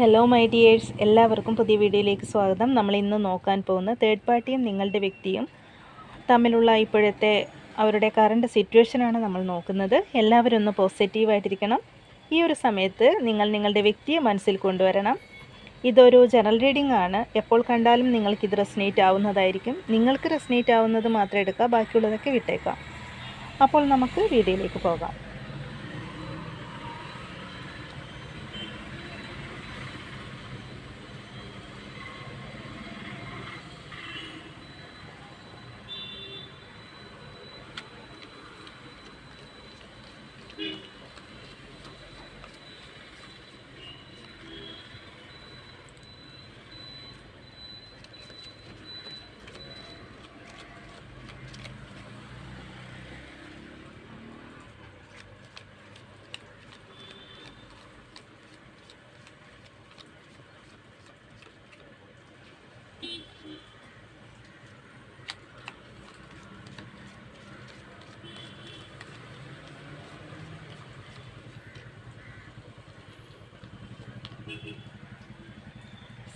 Hello my dears എല്ലാവർക്കും പുതിയ വീഡിയോയിലേക്ക് സ്വാഗതം. നമ്മൾ ഇന്ന് നോക്കാൻ പോകുന്ന തേർഡ് പാർട്ടിയും നിങ്ങളുടെ വ്യക്തിയും തമ്മിലുള്ള ഇപ്പോഴത്തെ അവരുടെ കറണ്ട് സിറ്റുവേഷനാണ് നമ്മൾ നോക്കുന്നത്. എല്ലാവരും ഒന്ന് പോസിറ്റീവായിട്ടിരിക്കണം ഈ ഒരു സമയത്ത് നിങ്ങൾ നിങ്ങളുടെ വ്യക്തിയെ മനസ്സിൽ കൊണ്ടുവരണം. ഇതൊരു ജനറൽ റീഡിംഗ് ആണ്. എപ്പോൾ കണ്ടാലും നിങ്ങൾക്ക് ഇത് റെസ്നേറ്റ് ആവുന്നതായിരിക്കും. നിങ്ങൾക്ക് റെസ്നേറ്റ് ആവുന്നത് മാത്രം എടുക്കുക ബാക്കിയുള്ളതൊക്കെ വിട്ടേക്കാം അപ്പോൾ നമുക്ക് വീഡിയോയിലേക്ക് പോകാം.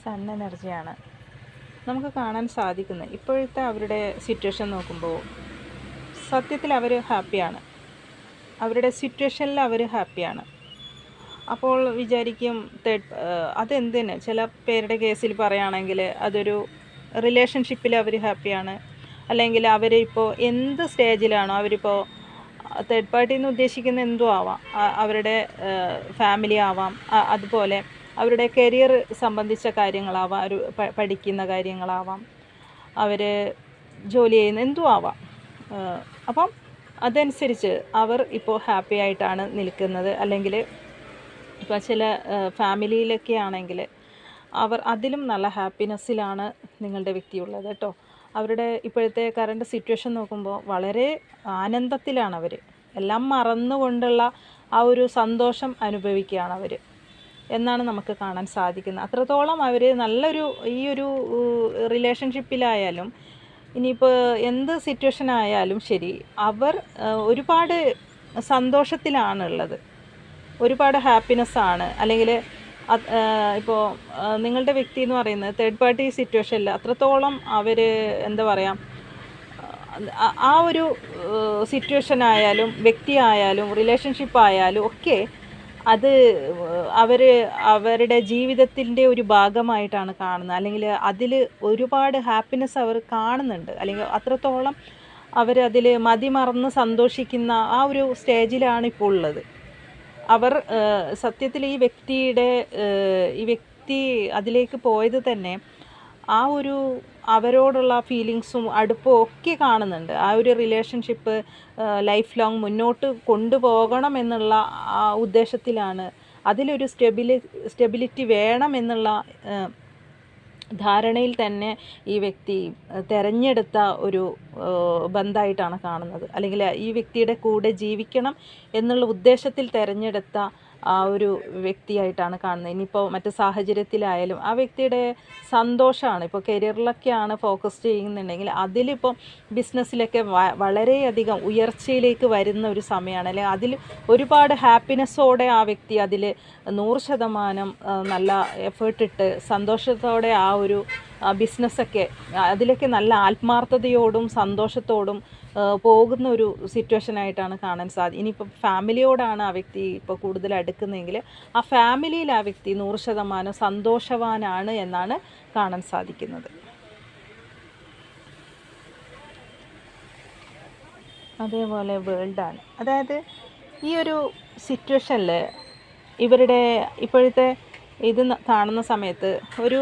സൺ എനർജിയാണ്. നമുക്ക് കാണാൻ സാധിക്കുന്നത്. ഇപ്പോഴത്തെ അവരുടെ സിറ്റുവേഷൻ നോക്കുമ്പോൾ സത്യത്തിൽ അവർ ഹാപ്പിയാണ് അവരുടെ സിറ്റുവേഷനിൽ അവർ ഹാപ്പിയാണ് അപ്പോൾ വിചാരിക്കും തേർഡ് അതെന്തിന്? ചില പേരുടെ കേസിൽ പറയുകയാണെങ്കിൽ അതൊരു റിലേഷൻഷിപ്പിൽ അവർ ഹാപ്പിയാണ് അല്ലെങ്കിൽ അവരിപ്പോൾ എന്ത് സ്റ്റേജിലാണോ അവരിപ്പോൾ തേർഡ് പാർട്ടി എന്ന് ഉദ്ദേശിക്കുന്ന എന്തും ആവാം. അവരുടെ ഫാമിലി ആവാം. അതുപോലെ അവരുടെ കരിയർ സംബന്ധിച്ച കാര്യങ്ങളാവാം അവർ പഠിക്കുന്ന കാര്യങ്ങളാവാം അവർ ജോലി ചെയ്യുന്ന എന്തും ആവാം അപ്പം അതനുസരിച്ച് അവർ ഇപ്പോൾ ഹാപ്പി ആയിട്ടാണ് നിൽക്കുന്നത്. അല്ലെങ്കിൽ ഇപ്പോൾ ചില ഫാമിലിയിലൊക്കെ ആണെങ്കിൽ അവർ അതിലും നല്ല ഹാപ്പിനെസ്സിലാണ് നിങ്ങളുടെ വ്യക്തിയുള്ളത് കേട്ടോ. അവരുടെ ഇപ്പോഴത്തെ കറണ്ട് സിറ്റുവേഷൻ നോക്കുമ്പോൾ വളരെ ആനന്ദത്തിലാണ് അവർ എല്ലാം മറന്നുകൊണ്ടുള്ള ആ ഒരു സന്തോഷം അനുഭവിക്കുകയാണ് അവർ എന്നാണ് നമുക്ക് കാണാൻ സാധിക്കുന്നത്. അത്രത്തോളം അവർ നല്ലൊരു ഈ ഒരു റിലേഷൻഷിപ്പിലായാലും ഇനിയിപ്പോൾ എന്ത് സിറ്റുവേഷൻ ആയാലും ശരി അവർ ഒരുപാട് സന്തോഷത്തിലാണുള്ളത്. ഒരുപാട് ഹാപ്പിനെസ് ആണ് അല്ലെങ്കിൽ ഇപ്പോൾ നിങ്ങളുടെ വ്യക്തി എന്ന് പറയുന്നത് തേർഡ് പാർട്ടി സിറ്റുവേഷനിൽ അത്രത്തോളം അവർ എന്താ പറയുക ആ ഒരു സിറ്റുവേഷൻ ആയാലും വ്യക്തി ആയാലും റിലേഷൻഷിപ്പ് ആയാലും ഒക്കെ അത് അവർ അവരുടെ ജീവിതത്തിന്റെ ഒരു ഭാഗമായിട്ടാണ് കാണുന്നത്. അല്ലെങ്കിൽ അതിൽ ഒരുപാട് ഹാപ്പിനെസ് അവർ കാണുന്നുണ്ട്. അല്ലെങ്കിൽ അത്രത്തോളം അവരതിൽ മതിമറന്ന് സന്തോഷിക്കുന്ന ആ ഒരു സ്റ്റേജിലാണ് ഇപ്പോൾ ഉള്ളത്. അവർ സത്യത്തിൽ ഈ വ്യക്തിയുടെ ഈ വ്യക്തി അതിലേക്ക് പോയത് തന്നെ ആ ഒരു അവരോടുള്ള ഫീലിങ്സും അടുപ്പവും ഒക്കെ കാണുന്നുണ്ട്. ആ ഒരു റിലേഷൻഷിപ്പ് ലൈഫ് ലോങ് മുന്നോട്ട് കൊണ്ടുപോകണം എന്നുള്ള ഉദ്ദേശത്തിലാണ്. അതിലൊരു സ്റ്റെബിലി സ്റ്റെബിലിറ്റി വേണം എന്നുള്ള ധാരണയിൽ തന്നെ ഈ വ്യക്തി തിരഞ്ഞെടുത്ത ഒരു ബന്ധമായിട്ടാണ് കാണുന്നത്. അല്ലെങ്കിൽ ഈ വ്യക്തിയുടെ കൂടെ ജീവിക്കണം എന്നുള്ള ഉദ്ദേശത്തിൽ തിരഞ്ഞെടുത്ത ആ ഒരു വ്യക്തിയായിട്ടാണ് കാണുന്നത്. ഇനിയിപ്പോൾ മറ്റ് സാഹചര്യത്തിലായാലും ആ വ്യക്തിയുടെ സന്തോഷമാണ്. ഇപ്പോൾ കരിയറിലൊക്കെയാണ് ഫോക്കസ് ചെയ്യുന്നുണ്ടെങ്കിൽ അതിലിപ്പോൾ ബിസിനസ്സിലൊക്കെ വളരെയധികം ഉയർച്ചയിലേക്ക് വരുന്ന ഒരു സമയമാണ്. അല്ലെങ്കിൽ അതിൽ ഒരുപാട് ഹാപ്പിനെസ്സോടെ ആ വ്യക്തി അതിൽ നൂറ് ശതമാനം നല്ല എഫേർട്ടിട്ട് സന്തോഷത്തോടെ ആ ഒരു ബിസിനസ്സൊക്കെ അതിലൊക്കെ നല്ല ആത്മാർത്ഥതയോടും സന്തോഷത്തോടും പോകുന്ന ഒരു സിറ്റുവേഷൻ ആയിട്ടാണ് കാണാൻ സാധിക്കും ഇനിയിപ്പോൾ ഫാമിലിയോടാണ് ആ വ്യക്തി ഇപ്പോൾ കൂടുതൽ അടുക്കുന്നതെങ്കിൽ ആ ഫാമിലിയിൽ ആ വ്യക്തി നൂറ് ശതമാനം സന്തോഷവാനാണ് എന്നാണ് കാണാൻ സാധിക്കുന്നത്. അതേപോലെ വേൾഡാണ്. അതായത് ഈ ഒരു സിറ്റുവേഷനിൽ ഇവരുടെ ഇപ്പോഴത്തെ ഇത് കാണുന്ന സമയത്ത് ഒരു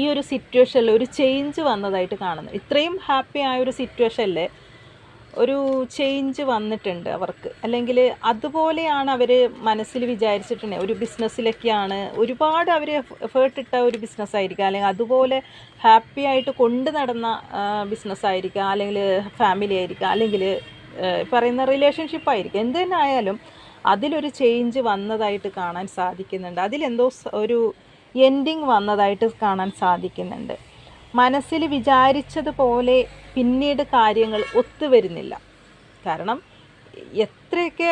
ഈ ഒരു സിറ്റുവേഷനിൽ ഒരു ചേഞ്ച് വന്നതായിട്ട് കാണുന്നു. ഇത്രയും ഹാപ്പി ആയ ഒരു സിറ്റുവേഷനിൽ ഒരു ചേഞ്ച് വന്നിട്ടുണ്ട് അവർക്ക്. അല്ലെങ്കിൽ അതുപോലെയാണ് അവർ മനസ്സിൽ വിചാരിച്ചിട്ടുണ്ട് ഒരു ബിസിനസ്സിലൊക്കെയാണ് ഒരുപാട് അവർ എഫേർട്ട് ഇട്ട ഒരു ബിസിനസ് ആയിരിക്കാം. അല്ലെങ്കിൽ അതുപോലെ ഹാപ്പി ആയിട്ട് കൊണ്ടു നടന്ന ബിസിനസ് അല്ലെങ്കിൽ ഫാമിലി ആയിരിക്കാം. അല്ലെങ്കിൽ പറയുന്ന റിലേഷൻഷിപ്പ് ആയിരിക്കും. എന്ത് തന്നെ ആയാലും അതിലൊരു ചേഞ്ച് വന്നതായിട്ട് കാണാൻ സാധിക്കുന്നുണ്ട്. അതിലെന്തോ ഒരു എൻഡിങ് വന്നതായിട്ട് കാണാൻ സാധിക്കുന്നുണ്ട്. മനസ്സിൽ വിചാരിച്ചതുപോലെ പിന്നീട് കാര്യങ്ങൾ ഒത്തുവരുന്നില്ല കാരണം എത്രയൊക്കെ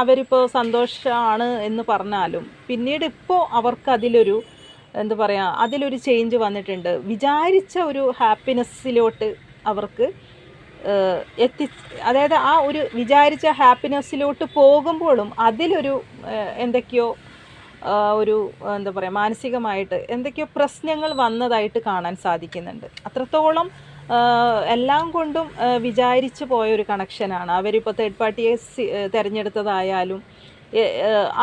അവരിപ്പോൾ സന്തോഷമാണ് എന്ന് പറഞ്ഞാലും പിന്നീട് ഇപ്പോൾ അവർക്കതിലൊരു എന്താ പറയുക അതിലൊരു ചേഞ്ച് വന്നിട്ടുണ്ട്. വിചാരിച്ച ഒരു ഹാപ്പിനെസ്സിലോട്ട് അവർക്ക് എത്തി അതായത് ആ ഒരു വിചാരിച്ച ഹാപ്പിനെസ്സിലോട്ട് പോകുമ്പോഴും അതിലൊരു എന്തൊക്കെയോ ഒരു എന്താ പറയുക മാനസികമായിട്ട് എന്തൊക്കെയോ പ്രശ്നങ്ങൾ വന്നതായിട്ട് കാണാൻ സാധിക്കുന്നുണ്ട്. അത്രത്തോളം എല്ലാം കൊണ്ടും വിചാരിച്ചു പോയ ഒരു കണക്ഷനാണ് അവരിപ്പോൾ തേർഡ് പാർട്ടിയെ തിരഞ്ഞെടുത്തതായാലും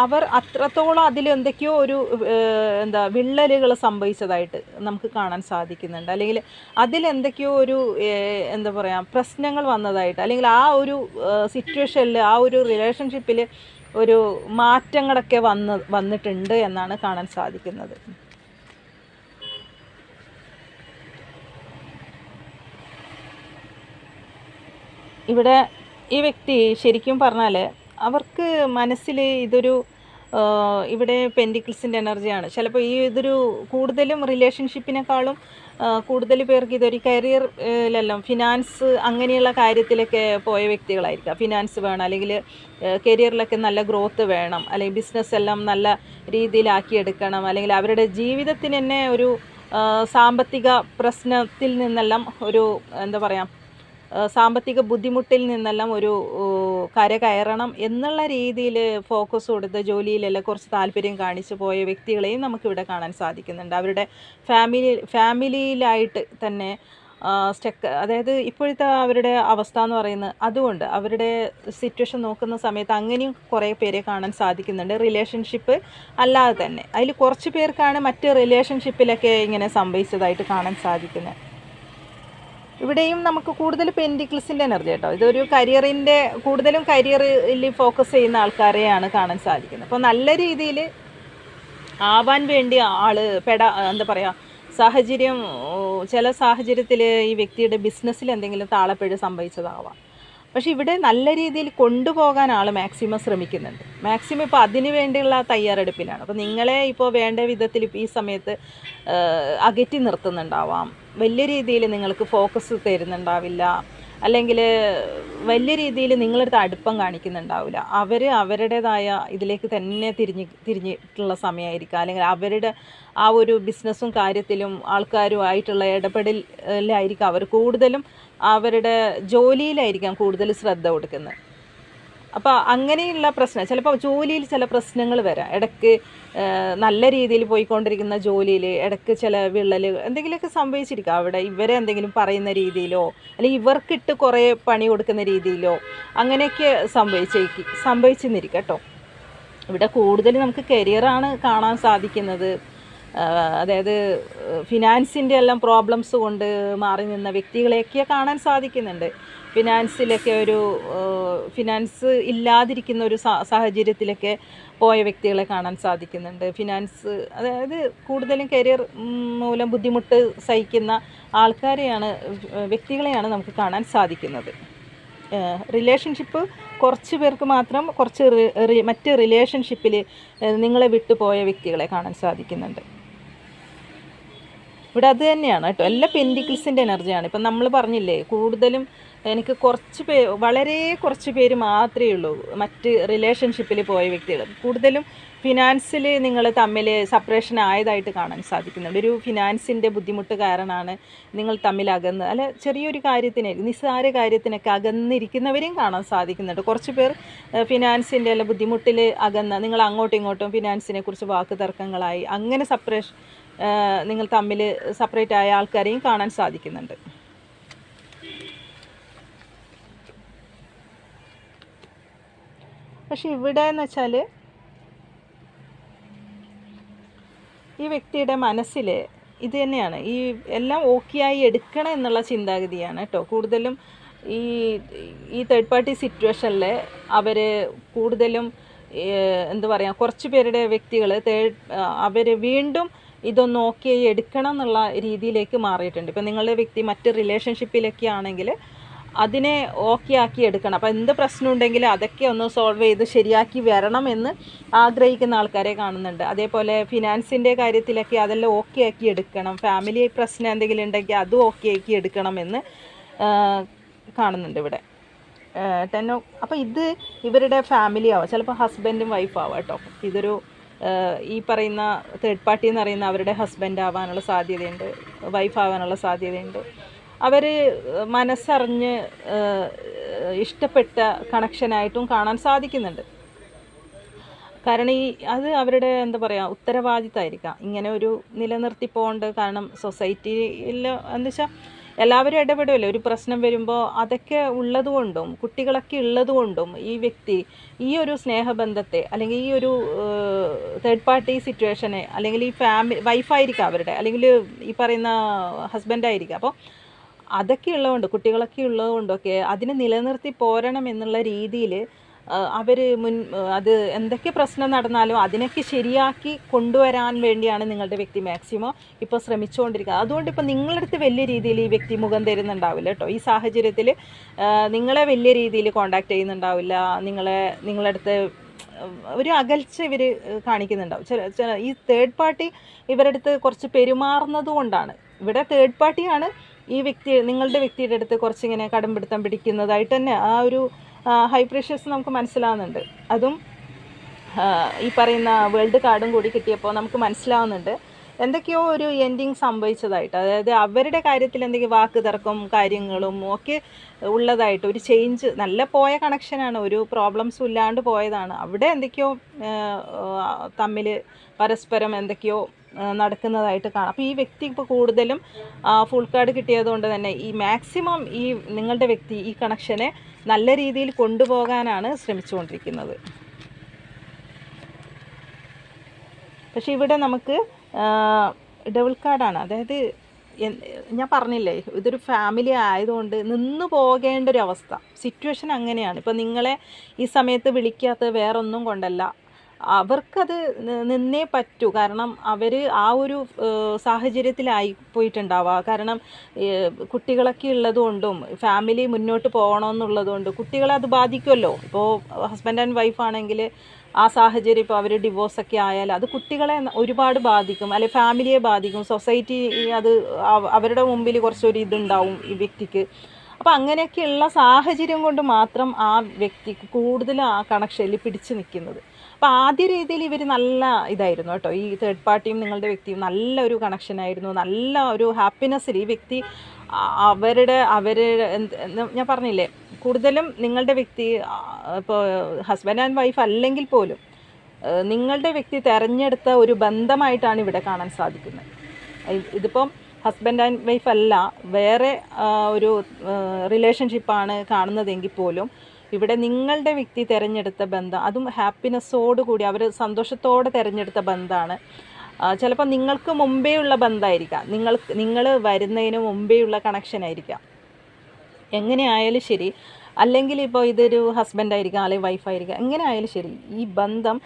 അവർ അത്രത്തോളം അതിൽ എന്തൊക്കെയോ ഒരു എന്താ വിള്ളലുകൾ സംഭവിച്ചതായിട്ട് നമുക്ക് കാണാൻ സാധിക്കുന്നുണ്ട്. അല്ലെങ്കിൽ അതിലെന്തൊക്കെയോ ഒരു എന്താ പറയുക പ്രശ്നങ്ങൾ വന്നതായിട്ട് അല്ലെങ്കിൽ ആ ഒരു സിറ്റുവേഷനിൽ ആ ഒരു റിലേഷൻഷിപ്പിൽ ഒരു മാറ്റങ്ങളൊക്കെ വന്ന് വന്നിട്ടുണ്ട് എന്നാണ് കാണാൻ സാധിക്കുന്നത്. ഇവിടെ ഈ വ്യക്തി ശരിക്കും പറഞ്ഞാൽ അവർക്ക് മനസ്സിൽ ഇതൊരു ഇവിടെ പെൻഡിക്കിൾസിന്റെ എനർജിയാണ് ചിലപ്പോൾ ഈ ഇതൊരു കൂടുതലും റിലേഷൻഷിപ്പിനേക്കാളും കൂടുതൽ പേർക്ക് ഇതൊരു കരിയറിലെല്ലാം ഫിനാൻസ് അങ്ങനെയുള്ള കാര്യത്തിലൊക്കെ പോയ വ്യക്തികളായിരിക്കാം. ഫിനാൻസ് വേണം അല്ലെങ്കിൽ കരിയറിലൊക്കെ നല്ല ഗ്രോത്ത് വേണം അല്ലെങ്കിൽ ബിസിനസ് എല്ലാം നല്ല രീതിയിലാക്കിയെടുക്കണം അല്ലെങ്കിൽ അവരുടെ ജീവിതത്തിന് തന്നെ ഒരു സാമ്പത്തിക പ്രശ്നത്തിൽ നിന്നെല്ലാം ഒരു എന്താ പറയുക സാമ്പത്തിക ബുദ്ധിമുട്ടിൽ നിന്നെല്ലാം ഒരു ഓ, കര കയറണം എന്നുള്ള രീതിയിൽ ഫോക്കസ് കൊടുത്ത് ജോലിയിലെല്ലാം കുറച്ച് താല്പര്യം കാണിച്ചു പോയ വ്യക്തികളെയും നമുക്കിവിടെ കാണാൻ സാധിക്കുന്നുണ്ട്. അവരുടെ ഫാമിലി ഫാമിലിയിലായിട്ട് തന്നെ സ്റ്റെക്ക് അതായത് ഇപ്പോഴത്തെ അവരുടെ അവസ്ഥ എന്ന് പറയുന്നത് അതുകൊണ്ട് അവരുടെ സിറ്റുവേഷൻ നോക്കുന്ന സമയത്ത് അങ്ങനെയും കുറേ പേരെ കാണാൻ സാധിക്കുന്നുണ്ട്. റിലേഷൻഷിപ്പ് അല്ലാതെ തന്നെ. അതിൽ കുറച്ച് പേർക്കാണ് മറ്റ് റിലേഷൻഷിപ്പിലൊക്കെ ഇങ്ങനെ സംഭവിച്ചതായിട്ട് കാണാൻ സാധിക്കുന്നത്. ഇവിടെയും നമുക്ക് കൂടുതൽ പെൻഡിക്കിൾസിന്റെ എനർജി കേട്ടോ ഇതൊരു കരിയറിന്റെ കൂടുതലും കരിയറിൽ ഫോക്കസ് ചെയ്യുന്ന ആൾക്കാരെയാണ് കാണാൻ സാധിക്കുന്നത്. അപ്പോൾ നല്ല രീതിയിൽ ആവാൻ വേണ്ടി ആൾ പെട എന്താ പറയുക സാഹചര്യം ചില സാഹചര്യത്തിൽ ഈ വ്യക്തിയുടെ ബിസിനസ്സിൽ എന്തെങ്കിലും താളപ്പിഴ സംഭവിച്ചതാവാം. പക്ഷെ ഇവിടെ നല്ല രീതിയിൽ കൊണ്ടുപോകാൻ ആൾ മാക്സിമം ശ്രമിക്കുന്നുണ്ട്. മാക്സിമം ഇപ്പോൾ അതിനു വേണ്ടിയുള്ള തയ്യാറെടുപ്പിലാണ്. അപ്പോൾ നിങ്ങളെ ഇപ്പോൾ വേണ്ട വിധത്തിൽ ഇപ്പോൾ ഈ സമയത്ത് അകറ്റി നിർത്തുന്നുണ്ടാവാം. വലിയ രീതിയിൽ നിങ്ങൾക്ക് ഫോക്കസ് തരുന്നുണ്ടാവില്ല. അല്ലെങ്കിൽ വലിയ രീതിയിൽ നിങ്ങളടുത്ത് അടുപ്പം കാണിക്കുന്നുണ്ടാവില്ല. അവർ അവരുടേതായ ഇതിലേക്ക് തന്നെ തിരിഞ്ഞ് തിരിഞ്ഞിട്ടുള്ള സമയമായിരിക്കാം. അല്ലെങ്കിൽ അവരുടെ ആ ഒരു ബിസിനസ്സും കാര്യത്തിലും ആൾക്കാരുമായിട്ടുള്ള ഇടപെടലിലായിരിക്കും അവർ കൂടുതലും അവരുടെ ജോലിയിലായിരിക്കാം കൂടുതൽ ശ്രദ്ധ കൊടുക്കുന്നത്. അപ്പോൾ അങ്ങനെയുള്ള പ്രശ്നം ചിലപ്പോൾ ജോലിയിൽ ചില പ്രശ്നങ്ങൾ വരാം. ഇടയ്ക്ക് നല്ല രീതിയിൽ പോയിക്കൊണ്ടിരിക്കുന്ന ജോലിയിൽ ഇടയ്ക്ക് ചില വിള്ളൽ എന്തെങ്കിലുമൊക്കെ സംഭവിച്ചിരിക്കാം. അവിടെ ഇവരെ എന്തെങ്കിലും പറയുന്ന രീതിയിലോ അല്ലെങ്കിൽ ഇവർക്കിട്ട് കുറേ പണി കൊടുക്കുന്ന രീതിയിലോ അങ്ങനെയൊക്കെ സംഭവിച്ചേക്ക് സംഭവിച്ചെന്നിരിക്കും കേട്ടോ. ഇവിടെ കൂടുതൽ നമുക്ക് കരിയറാണ് കാണാൻ സാധിക്കുന്നത്. അതായത് ഫിനാൻസിന്റെ എല്ലാം പ്രോബ്ലംസ് കൊണ്ട് മാറി നിന്ന വ്യക്തികളെയൊക്കെ കാണാൻ സാധിക്കുന്നുണ്ട്. ഫിനാൻസിലൊക്കെ ഒരു ഫിനാൻസ് ഇല്ലാതിരിക്കുന്ന ഒരു സാഹചര്യത്തിലൊക്കെ പോയ വ്യക്തികളെ കാണാൻ സാധിക്കുന്നുണ്ട്. ഫിനാൻസ് അതായത് കൂടുതലും കരിയർ മൂലം ബുദ്ധിമുട്ട് സഹിക്കുന്ന ആൾക്കാരെയാണ് വ്യക്തികളെയാണ് നമുക്ക് കാണാൻ സാധിക്കുന്നത്. റിലേഷൻഷിപ്പ് കുറച്ച് പേർക്ക് മാത്രം കുറച്ച് മറ്റ് റിലേഷൻഷിപ്പിൽ നിങ്ങളെ വിട്ടുപോയ വ്യക്തികളെ കാണാൻ സാധിക്കുന്നുണ്ട്. ഇവിടെ അത് തന്നെയാണ് കേട്ടോ. എല്ലാ പെൻഡിക്കിൾസിന്റെ എനർജിയാണ്. ഇപ്പം നമ്മൾ പറഞ്ഞില്ലേ കൂടുതലും എനിക്ക് കുറച്ച് പേ വളരെ കുറച്ച് പേര് മാത്രമേ ഉള്ളൂ. മറ്റ് റിലേഷൻഷിപ്പിൽ പോയ വ്യക്തികൾ. കൂടുതലും ഫിനാൻസിൽ നിങ്ങൾ തമ്മിൽ സെപ്പറേഷൻ ആയതായിട്ട് കാണാൻ സാധിക്കുന്നുണ്ട്. ഒരു ഫിനാൻസിന്റെ ബുദ്ധിമുട്ട് കാരണമാണ് നിങ്ങൾ തമ്മിൽ അകന്ന് അല്ല ചെറിയൊരു കാര്യത്തിന് നിസ്സാര കാര്യത്തിനൊക്കെ അകന്നിരിക്കുന്നവരെയും കാണാൻ സാധിക്കുന്നുണ്ട്. കുറച്ച് പേർ ഫിനാൻസിന്റെ അല്ല ബുദ്ധിമുട്ടിൽ അകന്ന് നിങ്ങൾ അങ്ങോട്ടും ഇങ്ങോട്ടും ഫിനാൻസിനെ കുറിച്ച് വാക്ക് തർക്കങ്ങളായി അങ്ങനെ സെപ്പറേഷൻ നിങ്ങൾ തമ്മിൽ സെപ്പറേറ്റ് ആയ ആൾക്കാരെയും കാണാൻ സാധിക്കുന്നുണ്ട്. പക്ഷെ ഇവിടെ എന്ന് വെച്ചാൽ ഈ വ്യക്തിയുടെ മനസ്സിൽ ഇത് തന്നെയാണ്. ഈ എല്ലാം ഓക്കെയായി എടുക്കണം എന്നുള്ള ചിന്താഗതിയാണ് കേട്ടോ. കൂടുതലും ഈ ഈ തേർഡ് പാർട്ടി സിറ്റുവേഷനിൽ അവർ കൂടുതലും എന്താ പറയുക കുറച്ച് പേരുടെ വ്യക്തികൾ തേർഡ് അവർ വീണ്ടും ഇതൊന്ന് ഓക്കെ എടുക്കണം എന്നുള്ള രീതിയിലേക്ക് മാറിയിട്ടുണ്ട്. ഇപ്പം നിങ്ങളുടെ വ്യക്തി മറ്റ് റിലേഷൻഷിപ്പിലൊക്കെ ആണെങ്കിൽ അതിനെ ഓക്കെ ആക്കി എടുക്കണം. അപ്പോൾ എന്ത് പ്രശ്നം ഉണ്ടെങ്കിലും അതൊക്കെ ഒന്ന് സോൾവ് ചെയ്ത് ശരിയാക്കി വരണം എന്ന് ആഗ്രഹിക്കുന്ന ആൾക്കാരെ കാണുന്നുണ്ട്. അതേപോലെ ഫിനാൻസിന്റെ കാര്യത്തിലൊക്കെ അതെല്ലാം ഓക്കെ ആക്കി എടുക്കണം. ഫാമിലി പ്രശ്നം എന്തെങ്കിലും ഉണ്ടെങ്കിൽ അതും ഓക്കെ ആക്കി എടുക്കണം എന്ന് കാണുന്നുണ്ട് ഇവിടെ. ടെൻ ഓ അപ്പോൾ ഇത് ഇവരുടെ ഫാമിലി ആവാം. ചിലപ്പോൾ ഹസ്ബൻഡും വൈഫ് ആവാം കേട്ടോ. ഇതൊരു ഈ പറയുന്ന തേർഡ് പാർട്ടി എന്ന് പറയുന്ന അവരുടെ ഹസ്ബൻഡ് ആവാനുള്ള സാധ്യതയുണ്ട് വൈഫ് ആവാനുള്ള സാധ്യതയുണ്ട്. അവർ മനസ്സറിഞ്ഞ് ഇഷ്ടപ്പെട്ട കണക്ഷനായിട്ടും കാണാൻ സാധിക്കുന്നുണ്ട്. കാരണം ഈ അത് അവരുടെ എന്താ പറയുക ഉത്തരവാദിത്തമായിരിക്കാം. ഇങ്ങനെ ഒരു നിലനിർത്തി പോകേണ്ടത് കാരണം സൊസൈറ്റിയിൽ എന്താ വെച്ചാൽ എല്ലാവരും ഇടപെടുമല്ലോ ഒരു പ്രശ്നം വരുമ്പോൾ അതൊക്കെ ഉള്ളതുകൊണ്ടും കുട്ടികളൊക്കെ ഉള്ളതുകൊണ്ടും ഈ വ്യക്തി ഈ ഒരു സ്നേഹബന്ധത്തെ അല്ലെങ്കിൽ ഈ ഒരു തേർഡ് പാർട്ടി സിറ്റുവേഷനെ അല്ലെങ്കിൽ ഈ ഫാമിലി വൈഫായിരിക്കാം അവരുടെ അല്ലെങ്കിൽ ഈ പറയുന്ന ഹസ്ബൻഡായിരിക്കാം അപ്പോൾ അതൊക്കെ ഉള്ളതുകൊണ്ട് കുട്ടികളൊക്കെ ഉള്ളതുകൊണ്ടൊക്കെ അതിനെ നിലനിർത്തി പോരണം എന്നുള്ള രീതിയിൽ അവർ മുൻ അത് എന്തൊക്കെ പ്രശ്നം നടന്നാലും അതിനൊക്കെ ശരിയാക്കി കൊണ്ടുവരാൻ വേണ്ടിയാണ് നിങ്ങളുടെ വ്യക്തി മാക്സിമം ഇപ്പോൾ ശ്രമിച്ചുകൊണ്ടിരിക്കുക അതുകൊണ്ട് ഇപ്പോൾ നിങ്ങളുടെ അടുത്ത് വലിയ രീതിയിൽ ഈ വ്യക്തി മുഖം തരുന്നുണ്ടാവില്ല കേട്ടോ. ഈ സാഹചര്യത്തിൽ നിങ്ങളെ വലിയ രീതിയിൽ കോണ്ടാക്ട് ചെയ്യുന്നുണ്ടാവില്ല. നിങ്ങളെ നിങ്ങളുടെ നിങ്ങളടുത്ത് ഒരു അകൽച്ച ഇവർ കാണിക്കുന്നുണ്ടാവും. ചില ചില ഈ തേർഡ് പാർട്ടി ഇവരുടെ അടുത്ത് കുറച്ച് പെരുമാറുന്നത് കൊണ്ടാണ്. ഇവിടെ തേർഡ് പാർട്ടിയാണ് ഈ വ്യക്തി നിങ്ങളുടെ വ്യക്തിയുടെ അടുത്ത് കുറച്ചിങ്ങനെ കടമ്പിടുത്തം പിടിക്കുന്നതായിട്ട് തന്നെ ആ ഒരു ഹൈ പ്രഷേഴ്സ് നമുക്ക് മനസ്സിലാവുന്നുണ്ട്. അതും ഈ പറയുന്ന വേൾഡ് കാർഡും കൂടി കിട്ടിയപ്പോൾ നമുക്ക് മനസ്സിലാവുന്നുണ്ട്. എന്തൊക്കെയോ ഒരു എൻഡിങ് സംഭവിച്ചതായിട്ട്. അതായത് അവരുടെ കാര്യത്തിൽ എന്തെങ്കിലും വാക്ക് തർക്കം കാര്യങ്ങളും ഒക്കെ ഉള്ളതായിട്ട് ഒരു ചേഞ്ച് നല്ല പോയ കണക്ഷനാണ് ഒരു പ്രോബ്ലംസും ഇല്ലാണ്ട് പോയതാണ്. അവിടെ എന്തൊക്കെയോ തമ്മിൽ പരസ്പരം എന്തൊക്കെയോ നടക്കുന്നതായിട്ട് കാണാം. അപ്പോൾ ഈ വ്യക്തി ഇപ്പോൾ കൂടുതലും ഫുൾ കാർഡ് കിട്ടിയതുകൊണ്ട് തന്നെ ഈ മാക്സിമം ഈ നിങ്ങളുടെ വ്യക്തി ഈ കണക്ഷനെ നല്ല രീതിയിൽ കൊണ്ടുപോകാനാണ് ശ്രമിച്ചുകൊണ്ടിരിക്കുന്നത്. പക്ഷെ ഇവിടെ നമുക്ക് ഡബിൾ കാർഡാണ് അതായത് ഞാൻ പറഞ്ഞില്ലേ ഇതൊരു ഫാമിലി ആയതുകൊണ്ട് നിന്ന് പോകേണ്ട ഒരു അവസ്ഥ. സിറ്റുവേഷൻ അങ്ങനെയാണ്. ഇപ്പം നിങ്ങളെ ഈ സമയത്ത് വിളിക്കാത്തത് വേറൊന്നും കൊണ്ടല്ല. അവർക്കത് നിന്നേ പറ്റൂ. കാരണം അവർ ആ ഒരു സാഹചര്യത്തിലായി പോയിട്ടുണ്ടാവുക. കാരണം കുട്ടികളൊക്കെ ഉള്ളതുകൊണ്ടും ഫാമിലി മുന്നോട്ട് പോകണമെന്നുള്ളതുകൊണ്ട് കുട്ടികളെ അത് ബാധിക്കുമല്ലോ. ഇപ്പോൾ ഹസ്ബൻഡ് ആൻഡ് വൈഫ് ആണെങ്കിൽ ആ സാഹചര്യം ഇപ്പോൾ അവർ ഡിവോഴ്സൊക്കെ ആയാൽ അത് കുട്ടികളെ ഒരുപാട് ബാധിക്കും. അല്ലെ ഫാമിലിയെ ബാധിക്കും. സൊസൈറ്റി അത് അവരുടെ മുമ്പിൽ കുറച്ചൊരു ഇതുണ്ടാവും ഈ വ്യക്തിക്ക്. അപ്പോൾ അങ്ങനെയൊക്കെയുള്ള സാഹചര്യം കൊണ്ട് മാത്രം ആ വ്യക്തിക്ക് കൂടുതൽ ആ കണക്ഷനിൽ പിടിച്ചു നിൽക്കുന്നത്. അപ്പോൾ ആദ്യ രീതിയിൽ ഇവർ നല്ല ഇതായിരുന്നു കേട്ടോ. ഈ തേർഡ് പാർട്ടിയും നിങ്ങളുടെ വ്യക്തിയും നല്ല ഒരു കണക്ഷനായിരുന്നു നല്ല ഒരു ഹാപ്പിനെസ്സിൽ ഈ വ്യക്തി അവരുടെ എന്ത് ഞാൻ പറഞ്ഞില്ലേ കൂടുതലും നിങ്ങളുടെ വ്യക്തി ഇപ്പോൾ ഹസ്ബൻഡ് ആൻഡ് വൈഫ് അല്ലെങ്കിൽ പോലും നിങ്ങളുടെ വ്യക്തി തിരഞ്ഞെടുത്ത ഒരു ബന്ധമായിട്ടാണ് ഇവിടെ കാണാൻ സാധിക്കുന്നത്. ഇതിപ്പം ഹസ്ബൻഡ് ആൻഡ് വൈഫ് അല്ല വേറെ ഒരു റിലേഷൻഷിപ്പാണ് കാണുന്നതെങ്കിൽ പോലും ഇവിടെ നിങ്ങളുടെ വ്യക്തി തിരഞ്ഞെടുത്ത ബന്ധം അതും ഹാപ്പിനെസ്സോട് കൂടി അവർ സന്തോഷത്തോടെ തിരഞ്ഞെടുത്ത ബന്ധമാണ്. ചിലപ്പോൾ നിങ്ങൾക്ക് മുമ്പേ ഉള്ള ബന്ധമായിരിക്കാം നിങ്ങൾ നിങ്ങൾ വരുന്നതിന് മുമ്പേ ഉള്ള കണക്ഷൻ ആയിരിക്കാം. എങ്ങനെയായാലും ശരി അല്ലെങ്കിൽ ഇപ്പോൾ ഇതൊരു ഹസ്ബൻഡായിരിക്കാം അല്ലെങ്കിൽ വൈഫായിരിക്കാം എങ്ങനെ ആയാലും ശരി. ഈ ബന്ധം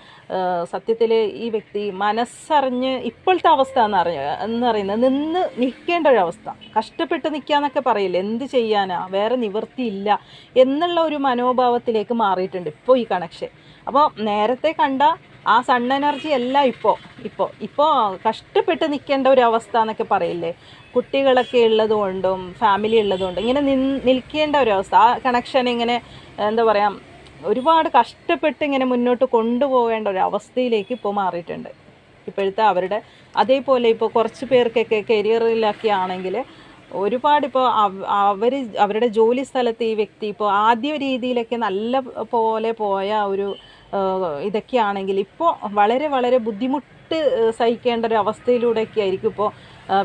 സത്യത്തിൽ ഈ വ്യക്തി മനസ്സറിഞ്ഞ് ഇപ്പോഴത്തെ അവസ്ഥ എന്ന് അറിയ എന്ന് പറയുന്നത് നിന്ന് നിൽക്കേണ്ട ഒരവസ്ഥ കഷ്ടപ്പെട്ട് നിൽക്കാന്നൊക്കെ പറയില്ല? എന്ത് ചെയ്യാനാ? വേറെ നിവൃത്തിയില്ല എന്നുള്ള ഒരു മനോഭാവത്തിലേക്ക് മാറിയിട്ടുണ്ട് ഇപ്പോൾ ഈ കണക്ഷൻ അപ്പോൾ നേരത്തെ കണ്ട ആ സൺ എനർജി അല്ല ഇപ്പോൾ ഇപ്പോൾ ഇപ്പോൾ കഷ്ടപ്പെട്ട് നിൽക്കേണ്ട ഒരു അവസ്ഥ എന്നൊക്കെ പറയില്ലേ? കുട്ടികളൊക്കെ ഉള്ളതുകൊണ്ടും ഫാമിലി ഉള്ളത് കൊണ്ടും ഇങ്ങനെ നിൻ നിൽക്കേണ്ട ഒരു അവസ്ഥ. ആ കണക്ഷൻ ഇങ്ങനെ എന്താ പറയുക ഒരുപാട് കഷ്ടപ്പെട്ട് ഇങ്ങനെ മുന്നോട്ട് കൊണ്ടുപോകേണ്ട ഒരു അവസ്ഥയിലേക്ക് ഇപ്പോൾ മാറിയിട്ടുണ്ട്. ഇപ്പോഴത്തെ അവരുടെ അതേപോലെ ഇപ്പോൾ കുറച്ച് പേർക്കൊക്കെ കരിയറിലൊക്കെ ആണെങ്കിൽ ഒരുപാട് ഇപ്പോൾ അവർ അവരുടെ ജോലി സ്ഥലത്ത് ഈ വ്യക്തി ഇപ്പോൾ ആദ്യ രീതിയിലൊക്കെ നല്ല പോലെ പോയ ഒരു ഇതൊക്കെയാണെങ്കിൽ ഇപ്പോൾ വളരെ വളരെ ബുദ്ധിമുട്ട് സഹിക്കേണ്ട ഒരു അവസ്ഥയിലൂടെയൊക്കെ ആയിരിക്കും ഇപ്പോൾ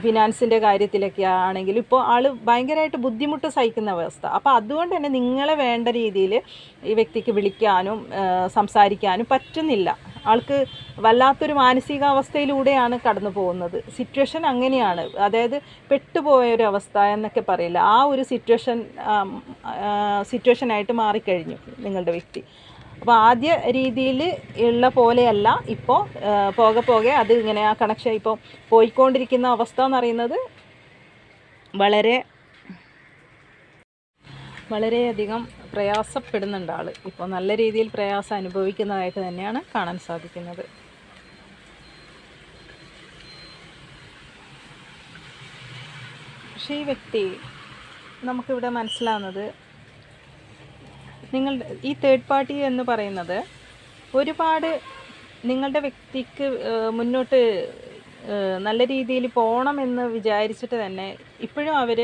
ഫിനാൻസിന്റെ കാര്യത്തിലൊക്കെ ആണെങ്കിൽ ഇപ്പോൾ ആൾ ഭയങ്കരമായിട്ട് ബുദ്ധിമുട്ട് സഹിക്കുന്ന അവസ്ഥ. അപ്പോൾ അതുകൊണ്ട് തന്നെ നിങ്ങളെ വേണ്ട രീതിയിൽ ഈ വ്യക്തിക്ക് വിളിക്കാനും സംസാരിക്കാനും പറ്റുന്നില്ല. ആൾക്ക് വല്ലാത്തൊരു മാനസികാവസ്ഥയിലൂടെയാണ് കടന്നു പോകുന്നത്. സിറ്റുവേഷൻ അങ്ങനെയാണ്. അതായത് പെട്ടുപോയ ഒരു അവസ്ഥ എന്നൊക്കെ പറയില്ല. ആ ഒരു സിറ്റുവേഷൻ സിറ്റുവേഷനായിട്ട് മാറിക്കഴിഞ്ഞു നിങ്ങളുടെ വ്യക്തി. അപ്പോൾ ആദ്യ രീതിയിൽ ഉള്ള പോലെയല്ല ഇപ്പോൾ പോകെ പോകെ അത് ഇങ്ങനെ ആ കണക്ഷൻ ഇപ്പോൾ പോയിക്കൊണ്ടിരിക്കുന്ന അവസ്ഥ എന്ന് പറയുന്നത് വളരെ വളരെയധികം പ്രയാസപ്പെടുന്നുണ്ട് ആൾ ഇപ്പോൾ നല്ല രീതിയിൽ പ്രയാസം അനുഭവിക്കുന്നതായിട്ട് തന്നെയാണ് കാണാൻ സാധിക്കുന്നത്. പക്ഷേ ഈ വ്യക്തി നമുക്കിവിടെ മനസ്സിലാവുന്നത് നിങ്ങളുടെ ഈ തേർഡ് പാർട്ടി എന്ന് പറയുന്നത് ഒരുപാട് നിങ്ങളുടെ വ്യക്തിക്ക് മുന്നോട്ട് നല്ല രീതിയിൽ പോകണമെന്ന് വിചാരിച്ചിട്ട് തന്നെ ഇപ്പോഴും അവർ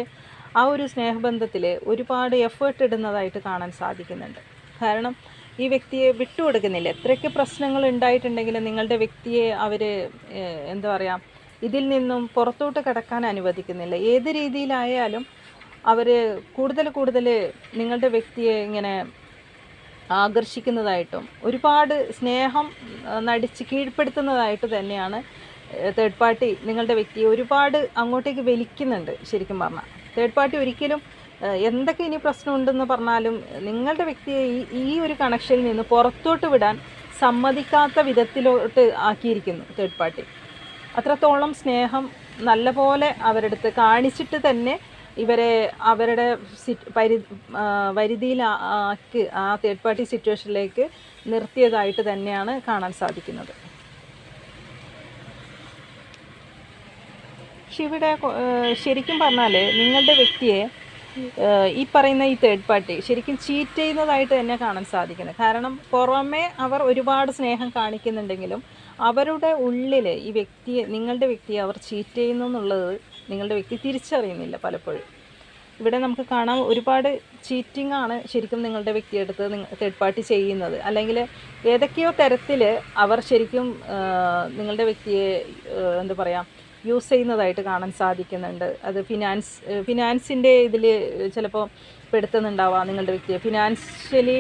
ആ ഒരു സ്നേഹബന്ധത്തിൽ ഒരുപാട് എഫേർട്ട് ഇടുന്നതായിട്ട് കാണാൻ സാധിക്കുന്നുണ്ട്. കാരണം ഈ വ്യക്തിയെ വിട്ടുകൊടുക്കുന്നില്ല. എത്രയ്ക്ക് പ്രശ്നങ്ങൾ ഉണ്ടായിട്ടുണ്ടെങ്കിലും നിങ്ങളുടെ വ്യക്തിയെ അവർ എന്താ പറയുക ഇതിൽ നിന്നും പുറത്തോട്ട് കിടക്കാൻ അനുവദിക്കുന്നില്ല. ഏത് രീതിയിലായാലും അവർ കൂടുതൽ കൂടുതൽ നിങ്ങളുടെ വ്യക്തിയെ ഇങ്ങനെ ആകർഷിക്കുന്നതായിട്ടും ഒരുപാട് സ്നേഹം നടിച്ച് കീഴ്പ്പെടുത്തുന്നതായിട്ട് തന്നെയാണ് തേർഡ് പാർട്ടി നിങ്ങളുടെ വ്യക്തിയെ ഒരുപാട് അങ്ങോട്ടേക്ക് വലിക്കുന്നുണ്ട് ശരിക്കും പറഞ്ഞാൽ. തേർഡ് പാർട്ടി ഒരിക്കലും എന്തൊക്കെ ഇനി പ്രശ്നമുണ്ടെന്ന് പറഞ്ഞാലും നിങ്ങളുടെ വ്യക്തിയെ ഈ ഈ ഒരു കണക്ഷനിൽ നിന്ന് പുറത്തോട്ട് വിടാൻ സമ്മതിക്കാത്ത വിധത്തിലോട്ട് ആക്കിയിരിക്കുന്നു തേർഡ് പാർട്ടി അത്രത്തോളം സ്നേഹം നല്ലപോലെ അവരെടുത്ത് കാണിച്ചിട്ട് തന്നെ ഇവരെ അവരുടെ പരി ആക്കി ആ തേർഡ് പാർട്ടി സിറ്റുവേഷനിലേക്ക് നിർത്തിയതായിട്ട് തന്നെയാണ് കാണാൻ സാധിക്കുന്നത്. പക്ഷെ ഇവിടെ ശരിക്കും പറഞ്ഞാൽ നിങ്ങളുടെ വ്യക്തിയെ ഈ പറയുന്ന ഈ തേർഡ് പാർട്ടി ശരിക്കും ചീറ്റ് ചെയ്യുന്നതായിട്ട് തന്നെ കാണാൻ സാധിക്കുന്നത്. കാരണം പുറമേ അവർ ഒരുപാട് സ്നേഹം കാണിക്കുന്നുണ്ടെങ്കിലും അവരുടെ ഉള്ളിൽ ഈ വ്യക്തിയെ നിങ്ങളുടെ വ്യക്തിയെ അവർ ചീറ്റ് ചെയ്യുന്നു എന്നുള്ളത് നിങ്ങളുടെ വ്യക്തി തിരിച്ചറിയുന്നില്ല പലപ്പോഴും. ഇവിടെ നമുക്ക് കാണാം ഒരുപാട് ചീറ്റിംഗ് ആണ് ശരിക്കും നിങ്ങളുടെ വ്യക്തിയെടുത്ത് തേർഡ് പാർട്ടി ചെയ്യുന്നത്. അല്ലെങ്കിൽ ഏതൊക്കെയോ തരത്തിൽ അവർ ശരിക്കും നിങ്ങളുടെ വ്യക്തിയെ എന്താ പറയുക യൂസ് ചെയ്യുന്നതായിട്ട് കാണാൻ സാധിക്കുന്നുണ്ട്. അത് ഫിനാൻസ് ഫിനാൻസിന്റെ ഇതിൽ ചിലപ്പോൾ പെടുത്തുന്നുണ്ടാവാം നിങ്ങളുടെ വ്യക്തിയെ. ഫിനാൻഷ്യലി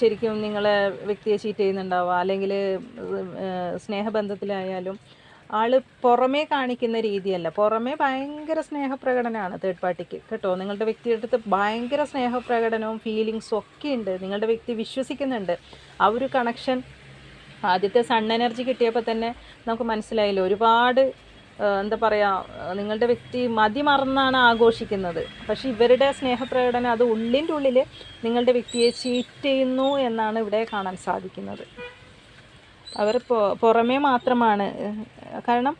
ശരിക്കും നിങ്ങളെ വ്യക്തിയെ ചീറ്റ് ചെയ്യുന്നുണ്ടാവാം. അല്ലെങ്കിൽ സ്നേഹബന്ധത്തിലായാലും ആൾ പുറമേ കാണിക്കുന്ന രീതിയല്ല. പുറമേ ഭയങ്കര സ്നേഹപ്രകടനമാണ് തേർഡ് പാർട്ടിക്ക് കേട്ടോ? നിങ്ങളുടെ വ്യക്തിയുടെ അടുത്ത് ഭയങ്കര സ്നേഹപ്രകടനവും ഫീലിങ്സും ഒക്കെ ഉണ്ട്. നിങ്ങളുടെ വ്യക്തി വിശ്വസിക്കുന്നുണ്ട്. ആ ഒരു കണക്ഷൻ ആദ്യത്തെ സൺ എനർജി കിട്ടിയപ്പോൾ തന്നെ നമുക്ക് മനസ്സിലായില്ല? ഒരുപാട് എന്താ പറയുക നിങ്ങളുടെ വ്യക്തി മതി മറന്നാണ് ആഘോഷിക്കുന്നത്. പക്ഷെ ഇവരുടെ സ്നേഹപ്രകടനം അത് ഉള്ളിന്റെ ഉള്ളിൽ നിങ്ങളുടെ വ്യക്തിയെ ചീറ്റ് ചെയ്യുന്നു എന്നാണ് ഇവിടെ കാണാൻ സാധിക്കുന്നത്. അവർ പുറമേ മാത്രമാണ്. കാരണം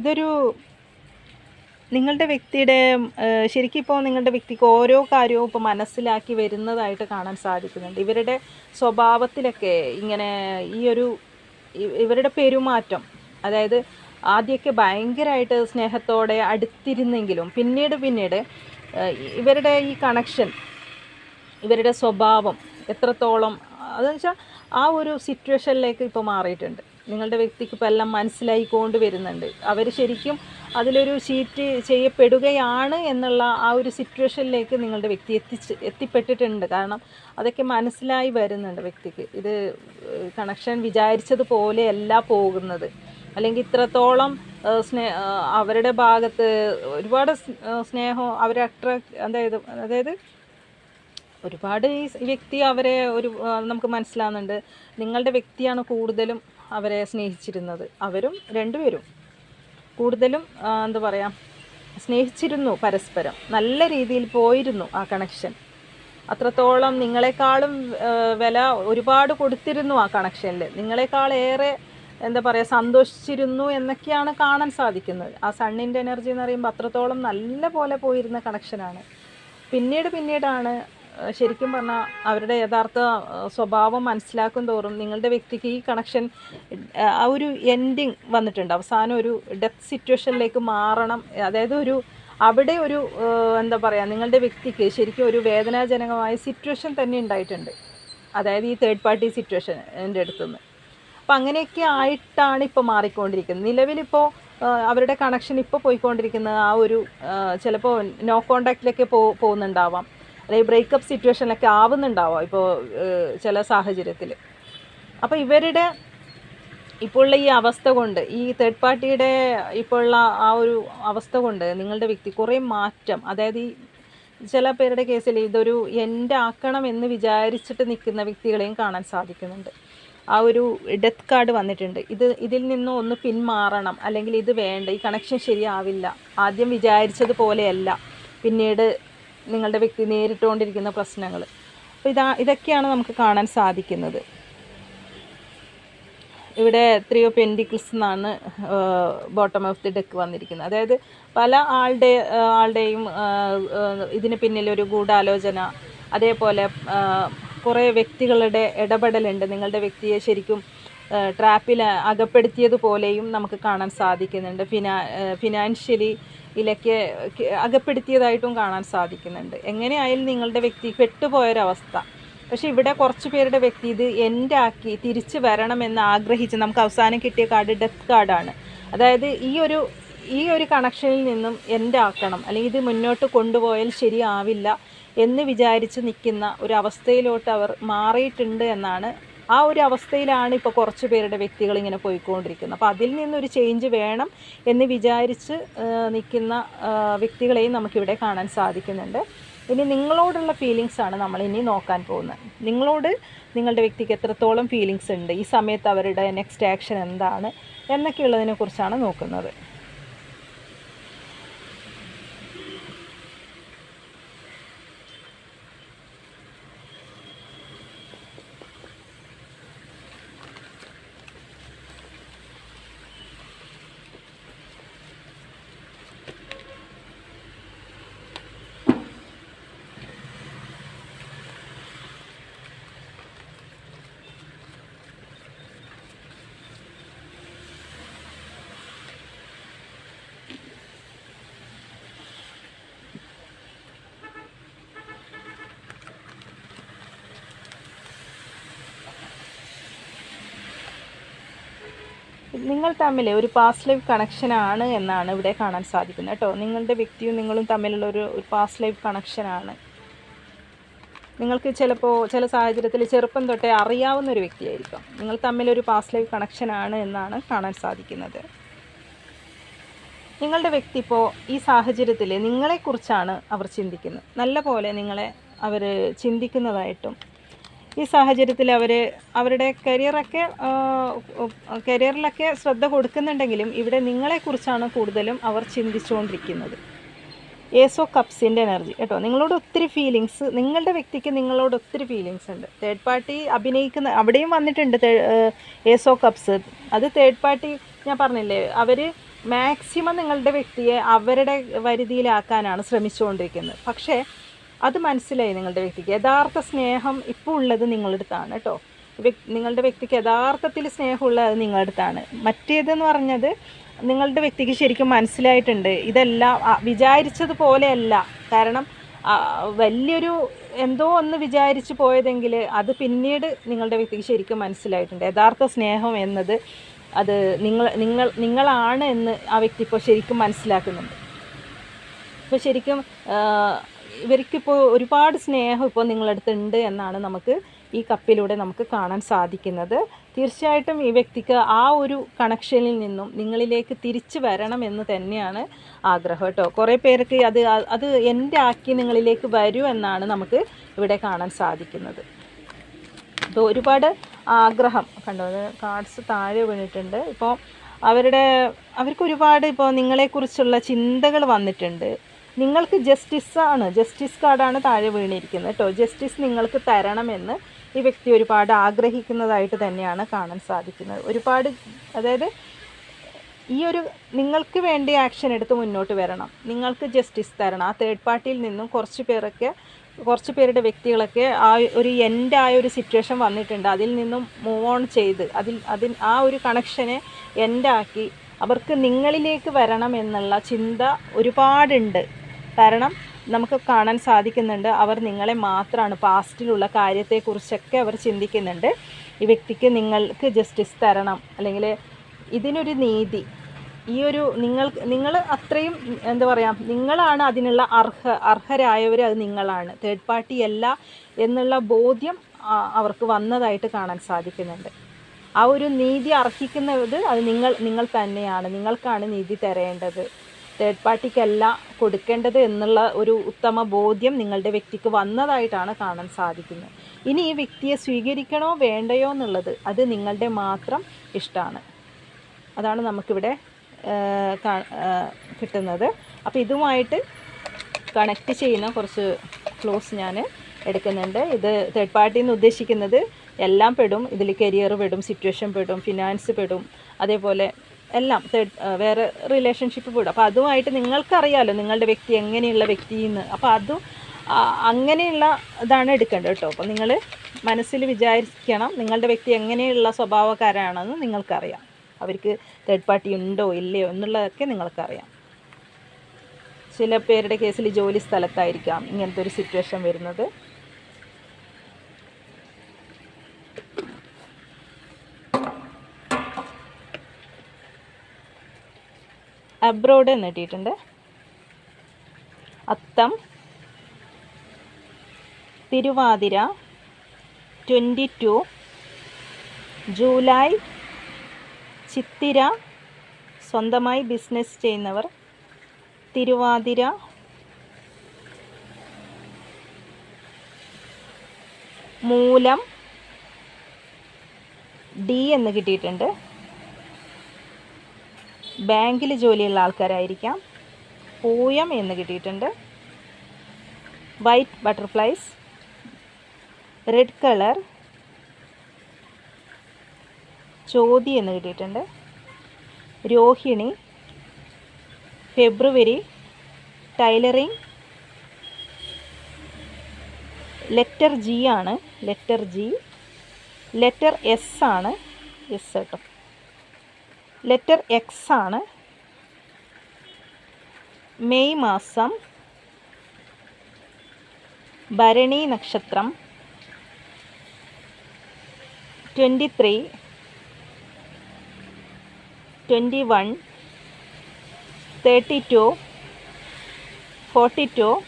ഇതൊരു നിങ്ങളുടെ വ്യക്തിയുടെ ശരിക്കും ഇപ്പോൾ നിങ്ങളുടെ വ്യക്തിക്ക് ഓരോ കാര്യവും ഇപ്പോൾ മനസ്സിലാക്കി വരുന്നതായിട്ട് കാണാൻ സാധിക്കുന്നുണ്ട്. ഇവരുടെ സ്വഭാവത്തിലൊക്കെ ഇങ്ങനെ ഈ ഒരു ഇവരുടെ പെരുമാറ്റം അതായത് ആദ്യമൊക്കെ ഭയങ്കരമായിട്ട് സ്നേഹത്തോടെ അടുത്തിരുന്നെങ്കിലും പിന്നീട് പിന്നീട് ഇവരുടെ ഈ കണക്ഷൻ ഇവരുടെ സ്വഭാവം എത്രത്തോളം അതെന്ന് വെച്ചാൽ ആ ഒരു സിറ്റുവേഷനിലേക്ക് ഇപ്പോൾ മാറിയിട്ടുണ്ട്. നിങ്ങളുടെ വ്യക്തിക്ക് ഇപ്പോൾ എല്ലാം മനസ്സിലായിക്കൊണ്ട് വരുന്നുണ്ട്. അവർ ശരിക്കും അതിലൊരു ചീറ്റ് ചെയ്യപ്പെടുകയാണ് എന്നുള്ള ആ ഒരു സിറ്റുവേഷനിലേക്ക് നിങ്ങളുടെ വ്യക്തി എത്തിച്ച് എത്തിപ്പെട്ടിട്ടുണ്ട്. കാരണം അതൊക്കെ മനസ്സിലായി വരുന്നുണ്ട് വ്യക്തിക്ക്. ഇത് കണക്ഷൻ വിചാരിച്ചതുപോലെയല്ല പോകുന്നത്. അല്ലെങ്കിൽ ഇത്രത്തോളം സ്നേ അവരുടെ ഭാഗത്ത് ഒരുപാട് സ്നേഹം അവരെ അട്രാക്ട് അതായത് അതായത് ഒരുപാട് ഈ വ്യക്തി അവരെ ഒരു നമുക്ക് മനസ്സിലാവുന്നുണ്ട്. നിങ്ങളുടെ വ്യക്തിയാണ് കൂടുതലും അവരെ സ്നേഹിച്ചിരുന്നത്. അവരും രണ്ടുപേരും കൂടുതലും എന്താ പറയുക സ്നേഹിച്ചിരുന്നു പരസ്പരം. നല്ല രീതിയിൽ പോയിരുന്നു ആ കണക്ഷൻ അത്രത്തോളം നിങ്ങളെക്കാളും വില ഒരുപാട് കൊടുത്തിരുന്നു ആ കണക്ഷനിൽ നിങ്ങളെക്കാളേറെ എന്താ പറയുക സന്തോഷിച്ചിരുന്നു എന്നൊക്കെയാണ് കാണാൻ സാധിക്കുന്നത്. ആ സണ്ണിന്റെ എനർജി എന്ന് പറയുമ്പോൾ അത്രത്തോളം നല്ല പോലെ പോയിരുന്ന കണക്ഷനാണ് പിന്നീട് പിന്നീടാണ് ശരിക്കും പറഞ്ഞാൽ അവരുടെ യഥാർത്ഥ സ്വഭാവം മനസ്സിലാക്കും തോറും നിങ്ങളുടെ വ്യക്തിക്ക് ഈ കണക്ഷൻ ആ ഒരു എൻഡിങ് വന്നിട്ടുണ്ട്. അവസാനം ഒരു ഡെത്ത് സിറ്റുവേഷനിലേക്ക് മാറണം. അതായത് ഒരു അവിടെ ഒരു എന്താ പറയുക നിങ്ങളുടെ വ്യക്തിക്ക് ശരിക്കും ഒരു വേദനാജനകമായ സിറ്റുവേഷൻ തന്നെ ഉണ്ടായിട്ടുണ്ട്. അതായത് ഈ തേർഡ് പാർട്ടി സിറ്റുവേഷൻ എന്റെ അടുത്തുനിന്ന് അപ്പം അങ്ങനെയൊക്കെ ആയിട്ടാണ് ഇപ്പോൾ മാറിക്കൊണ്ടിരിക്കുന്നത്. നിലവിലിപ്പോൾ അവരുടെ കണക്ഷൻ ഇപ്പോൾ പോയിക്കൊണ്ടിരിക്കുന്നത് ആ ഒരു ചിലപ്പോൾ നോ കോണ്ടാക്റ്റിലൊക്കെ പോ പോകുന്നുണ്ടാവാം. അല്ലെങ്കിൽ ബ്രേക്കപ്പ് സിറ്റുവേഷനിലൊക്കെ ആവുന്നുണ്ടാവാം? ഇപ്പോൾ ചില സാഹചര്യത്തിൽ. അപ്പോൾ ഇവരുടെ ഇപ്പോഴുള്ള ഈ അവസ്ഥ കൊണ്ട് ഈ തേർഡ് പാർട്ടിയുടെ ഇപ്പോഴുള്ള ആ ഒരു അവസ്ഥ കൊണ്ട് നിങ്ങളുടെ വ്യക്തി കുറേ മാറ്റം അതായത് ഈ ചില പേരുടെ കേസിൽ ഇതൊരു എന്റെ ആക്കണം എന്ന് വിചാരിച്ചിട്ട് നിൽക്കുന്ന വ്യക്തികളെയും കാണാൻ സാധിക്കുന്നുണ്ട്. ആ ഒരു ഡെത്ത് കാർഡ് വന്നിട്ടുണ്ട്. ഇത് ഇതിൽ നിന്ന് ഒന്ന് പിന്മാറണം. അല്ലെങ്കിൽ ഇത് വേണ്ട ഈ കണക്ഷൻ ശരിയാവില്ല. ആദ്യം വിചാരിച്ചതുപോലെയല്ല പിന്നീട് നിങ്ങളുടെ വ്യക്തി നേരിട്ടുകൊണ്ടിരിക്കുന്ന പ്രശ്നങ്ങൾ. അപ്പോൾ ഇതാ ഇതൊക്കെയാണ് നമുക്ക് കാണാൻ സാധിക്കുന്നത്. ഇവിടെ ത്രീ ഓഫ് പെൻഡിക്കിൾസ് എന്നാണ് ബോട്ടം ഓഫ് ദി ഡെക്ക് വന്നിരിക്കുന്നത്. അതായത് പല ആളുടെ ആളുടെയും ഇതിന് പിന്നിലൊരു ഗൂഢാലോചന അതേപോലെ കുറേ വ്യക്തികളുടെ ഇടപെടലുണ്ട്. നിങ്ങളുടെ വ്യക്തിയെ ശരിക്കും ട്രാപ്പിൽ അകപ്പെടുത്തിയതുപോലെയും നമുക്ക് കാണാൻ സാധിക്കുന്നുണ്ട്. ഫിനാ ഫിനാൻഷ്യലി ഇതിലൊക്കെ ക- അകപ്പെടുത്തിയതായിട്ടും കാണാൻ സാധിക്കുന്നുണ്ട്. എങ്ങനെയായാലും നിങ്ങളുടെ വ്യക്തി പെട്ടുപോയൊരവസ്ഥ. പക്ഷേ ഇവിടെ കുറച്ച് പേരുടെ വ്യക്തി ഇത് എന്റെ തിരിച്ചു വരണമെന്ന് ആഗ്രഹിച്ച് നമുക്ക് അവസാനം കിട്ടിയ കാർഡ് ഡെത്ത് കാർഡാണ്. അതായത് ഈ ഒരു ഈ ഒരു കണക്ഷനിൽ നിന്നും എന്റെ ആക്കണം അല്ലെങ്കിൽ ഇത് മുന്നോട്ട് കൊണ്ടുപോയാൽ ശരിയാവില്ല എന്ന് വിചാരിച്ച് നിൽക്കുന്ന ഒരു അവസ്ഥയിലോട്ട് അവർ മാറിയിട്ടുണ്ട് എന്നാണ് ആ ഒരു അവസ്ഥയിലാണ് ഇപ്പോൾ കുറച്ച് പേരുടെ വ്യക്തികൾ ഇങ്ങനെ പോയിക്കൊണ്ടിരിക്കുന്നത്. അപ്പോൾ അതിൽ നിന്നൊരു ചേഞ്ച് വേണം എന്ന് വിചാരിച്ച് നിൽക്കുന്ന വ്യക്തികളെയും നമുക്കിവിടെ കാണാൻ സാധിക്കുന്നുണ്ട്. ഇനി നിങ്ങളോടുള്ള ഫീലിങ്സ് ആണ് നമ്മൾ ഇനി നോക്കാൻ പോകുന്നത്. നിങ്ങളോട് നിങ്ങളുടെ വ്യക്തിക്ക് എത്രത്തോളം ഫീലിങ്സ് ഉണ്ട്? ഈ സമയത്ത് അവരുടെ നെക്സ്റ്റ് ആക്ഷൻ എന്താണ്? എന്നൊക്കെയുള്ളതിനെ കുറിച്ചാണ് നോക്കുന്നത്. നിങ്ങൾ തമ്മിൽ ഒരു പാസ്റ്റ് ലൈഫ് കണക്ഷനാണ് എന്നാണ് ഇവിടെ കാണാൻ സാധിക്കുന്നത് കേട്ടോ. നിങ്ങളുടെ വ്യക്തിയും നിങ്ങളും തമ്മിലുള്ള ഒരു പാസ്റ്റ് ലൈഫ് കണക്ഷനാണ് നിങ്ങൾക്ക് ചിലപ്പോൾ ചില സാഹചര്യത്തിൽ ചെറുപ്പം തൊട്ടേ അറിയാവുന്ന ഒരു വ്യക്തിയായിരിക്കും. നിങ്ങൾ തമ്മിലൊരു പാസ്റ്റ് ലൈഫ് കണക്ഷനാണ് എന്നാണ് കാണാൻ സാധിക്കുന്നത്. നിങ്ങളുടെ വ്യക്തി ഇപ്പോൾ ഈ സാഹചര്യത്തിൽ നിങ്ങളെക്കുറിച്ചാണ് അവർ ചിന്തിക്കുന്നത്. നല്ല പോലെ നിങ്ങളെ അവർ ചിന്തിക്കുന്നതായിട്ടും ഈ സാഹചര്യത്തിൽ അവർ അവരുടെ കരിയറൊക്കെ കരിയറിലൊക്കെ ശ്രദ്ധ കൊടുക്കുന്നുണ്ടെങ്കിലും ഇവിടെ നിങ്ങളെക്കുറിച്ചാണ് കൂടുതലും അവർ ചിന്തിച്ചുകൊണ്ടിരിക്കുന്നത്. ഏസോ കപ്സിന്റെ എനർജി കേട്ടോ നിങ്ങളോട് ഒത്തിരി ഫീലിങ്സ് നിങ്ങളുടെ വ്യക്തിക്ക് നിങ്ങളോട് ഒത്തിരി ഫീലിങ്സ് ഉണ്ട്. തേർഡ് പാർട്ടി അഭിനയിക്കുന്ന അവിടെയും വന്നിട്ടുണ്ട് ഏസോ കപ്സ് അത് തേർഡ് പാർട്ടി ഞാൻ പറഞ്ഞില്ലേ അവർ മാക്സിമം നിങ്ങളുടെ വ്യക്തിയെ അവരുടെ വരുതിയിലാക്കാനാണ് ശ്രമിച്ചുകൊണ്ടിരിക്കുന്നത്. പക്ഷേ അത് മനസ്സിലായി നിങ്ങളുടെ വ്യക്തിക്ക്. യഥാർത്ഥ സ്നേഹം ഇപ്പോൾ ഉള്ളത് നിങ്ങളുടെ അടുത്താണ് കേട്ടോ നിങ്ങളുടെ വ്യക്തിക്ക് യഥാർത്ഥത്തിൽ സ്നേഹമുള്ളത് അത് നിങ്ങളുടെ അടുത്താണ്. മറ്റേതെന്ന് പറഞ്ഞത് നിങ്ങളുടെ വ്യക്തിക്ക് ശരിക്കും മനസ്സിലായിട്ടുണ്ട്. ഇതെല്ലാം വിചാരിച്ചതുപോലെയല്ല കാരണം വലിയൊരു എന്തോ ഒന്ന് വിചാരിച്ച് പോയതെങ്കിൽ അത് പിന്നീട് നിങ്ങളുടെ വ്യക്തിക്ക് ശരിക്കും മനസ്സിലായിട്ടുണ്ട്. യഥാർത്ഥ സ്നേഹം എന്നത് അത് നിങ്ങൾ നിങ്ങൾ നിങ്ങളാണ് എന്ന് ആ വ്യക്തി ഇപ്പോൾ ശരിക്കും മനസ്സിലാക്കുന്നുണ്ട്. ഇപ്പോൾ ശരിക്കും ഇവർക്കിപ്പോൾ ഒരുപാട് സ്നേഹം ഇപ്പോൾ നിങ്ങളടുത്ത് ഉണ്ട് എന്നാണ് നമുക്ക് ഈ കപ്പിലൂടെ നമുക്ക് കാണാൻ സാധിക്കുന്നത്. തീർച്ചയായിട്ടും ഈ വ്യക്തിക്ക് ആ ഒരു കണക്ഷനിൽ നിന്നും നിങ്ങളിലേക്ക് തിരിച്ചു വരണം എന്ന് തന്നെയാണ് ആഗ്രഹം കേട്ടോ. കുറേ പേർക്ക് അത് അത് എന്റെ ആക്കി നിങ്ങളിലേക്ക് വരൂ എന്നാണ് നമുക്ക് ഇവിടെ കാണാൻ സാധിക്കുന്നത്. ഇപ്പോൾ ഒരുപാട് ആഗ്രഹം കണ്ടോ അത് കാർഡ്സ് താഴെ വീണിട്ടുണ്ട്. ഇപ്പോൾ അവരുടെ അവർക്ക് ഒരുപാട് ഇപ്പോൾ നിങ്ങളെക്കുറിച്ചുള്ള ചിന്തകൾ വന്നിട്ടുണ്ട്. നിങ്ങൾക്ക് ജസ്റ്റിസ് ആണ്. ജസ്റ്റിസ് കാർഡാണ് താഴെ വീണിരിക്കുന്നത് കേട്ടോ ജസ്റ്റിസ് നിങ്ങൾക്ക് തരണമെന്ന് ഈ വ്യക്തി ഒരുപാട് ആഗ്രഹിക്കുന്നതായിട്ട് തന്നെയാണ് കാണാൻ സാധിക്കുന്നത്. ഒരുപാട് അതായത് ഈ ഒരു നിങ്ങൾക്ക് വേണ്ടി ആക്ഷൻ എടുത്ത് മുന്നോട്ട് വരണം. നിങ്ങൾക്ക് ജസ്റ്റിസ് തരണം. ആ തേർഡ് പാർട്ടിയിൽ നിന്നും കുറച്ച് പേരൊക്കെ കുറച്ച് പേരുടെ വ്യക്തികളൊക്കെ ആ ഒരു എൻഡ് ആയ ഒരു സിറ്റുവേഷൻ വന്നിട്ടുണ്ട്. അതിൽ നിന്നും മൂവ് ഓൺ ചെയ്ത് അതിൽ അതിൽ ആ ഒരു കണക്ഷനെ എൻഡാക്കി അവർക്ക് നിങ്ങളിലേക്ക് വരണം എന്നുള്ള ചിന്ത ഒരുപാടുണ്ട്. കാരണം നമുക്ക് കാണാൻ സാധിക്കുന്നുണ്ട്. അവർ നിങ്ങളെ മാത്രമാണ്. പാസ്റ്റിലുള്ള കാര്യത്തെക്കുറിച്ചൊക്കെ അവർ ചിന്തിക്കുന്നുണ്ട്. ഈ വ്യക്തിക്ക് നിങ്ങൾക്ക് ജസ്റ്റിസ് തരണം. അല്ലെങ്കിൽ ഇതിനൊരു നീതി. ഈ ഒരു നിങ്ങൾ നിങ്ങൾ അത്രയും എന്താ പറയുക നിങ്ങളാണ് അതിനുള്ള അർഹ അർഹരായവർ അത് നിങ്ങളാണ്. തേർഡ് പാർട്ടി അല്ല എന്നുള്ള ബോധ്യം അവർക്ക് വന്നതായിട്ട് കാണാൻ സാധിക്കുന്നുണ്ട്. ആ ഒരു നീതി അർഹിക്കുന്നത് അത് നിങ്ങൾ നിങ്ങൾ തന്നെയാണ്. നിങ്ങൾക്കാണ് നീതി തരേണ്ടത്. തേർഡ് പാർട്ടിക്കല്ല കൊടുക്കേണ്ടത് എന്നുള്ള ഒരു ഉത്തമ ബോധ്യം നിങ്ങളുടെ വ്യക്തിക്ക് വന്നതായിട്ടാണ് കാണാൻ സാധിക്കുന്നത്. ഇനി ഈ വ്യക്തിയെ സ്വീകരിക്കണോ വേണ്ടയോ എന്നുള്ളത് അത് നിങ്ങളുടെ മാത്രം ഇഷ്ടമാണ്. അതാണ് നമുക്കിവിടെ കിട്ടുന്നത്. അപ്പോൾ ഇതുമായിട്ട് കണക്റ്റ് ചെയ്യുന്ന കുറച്ച് ക്ലോസ് ഞാൻ എടുക്കുന്നുണ്ട്. ഇത് തേർഡ് പാർട്ടി എന്ന് ഉദ്ദേശിക്കുന്നത് എല്ലാം പെടും. ഇതിൽ കരിയർ പെടും സിറ്റുവേഷൻ പെടും ഫിനാൻസ് പെടും. അതേപോലെ എല്ലാം തേർഡ് വേറെ റിലേഷൻഷിപ്പ് പോയിടും അപ്പോൾ അതുമായിട്ട് നിങ്ങൾക്കറിയാമല്ലോ നിങ്ങളുടെ വ്യക്തി എങ്ങനെയുള്ള വ്യക്തിയെന്ന് അപ്പോൾ അതും അങ്ങനെയുള്ള ഇതാണ് എടുക്കേണ്ടത് കേട്ടോ. അപ്പോൾ നിങ്ങൾ മനസ്സിൽ വിചാരിക്കണം നിങ്ങളുടെ വ്യക്തി എങ്ങനെയുള്ള സ്വഭാവക്കാരാണെന്ന് നിങ്ങൾക്കറിയാം. അവർക്ക് തേർഡ് പാർട്ടി ഉണ്ടോ ഇല്ലയോ എന്നുള്ളതൊക്കെ നിങ്ങൾക്കറിയാം. ചില പേരുടെ കേസിൽ ജോലി സ്ഥലത്തായിരിക്കാം ഇങ്ങനത്തെ ഒരു സിറ്റുവേഷൻ വരുന്നത്. അബ്രോഡ് എന്ന് കിട്ടിയിട്ടുണ്ട്. അത്തം തിരുവാതിര ട്വന്റി ടു ജൂലൈ ചിത്തിര സ്വന്തമായി ബിസിനസ് ചെയ്യുന്നവർ തിരുവാതിര മൂലം ഡി എന്ന് കിട്ടിയിട്ടുണ്ട്. ബാങ്കിൽ ജോലിയുള്ള ആൾക്കാരായിരിക്കാം. പൂയം എന്ന് കിട്ടിയിട്ടുണ്ട്. White butterflies. Red colour. ചോതി എന്ന് കിട്ടിയിട്ടുണ്ട്. രോഹിണി. ഫെബ്രുവരി. ടൈലറിങ് ലെറ്റർ ജി ആണ്. Letter G. ലെറ്റർ എസ് ആണ്. എസ് കേട്ടോ. ലെറ്റർ എക്സ് ആണ്. മെയ് മാസം. ഭരണി നക്ഷത്രം. Twenty three twenty one thirty two forty two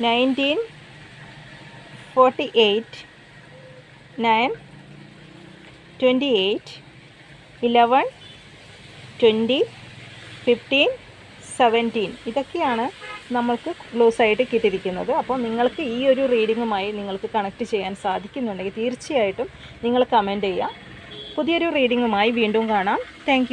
nineteen forty eight nine twenty eight eleven twenty fifteen seventeen. ഇതൊക്കെയാണ് നമ്മൾക്ക് ക്ലോസായിട്ട് കിട്ടിയിരിക്കുന്നത്. അപ്പോൾ നിങ്ങൾക്ക് ഈ ഒരു റീഡിങ്ങുമായി നിങ്ങൾക്ക് കണക്ട് ചെയ്യാൻ സാധിക്കുന്നുണ്ടെങ്കിൽ തീർച്ചയായിട്ടും നിങ്ങൾ കമന്റ് ചെയ്യാം പുതിയൊരു റീഡിങ്ങുമായി വീണ്ടും കാണാം. താങ്ക്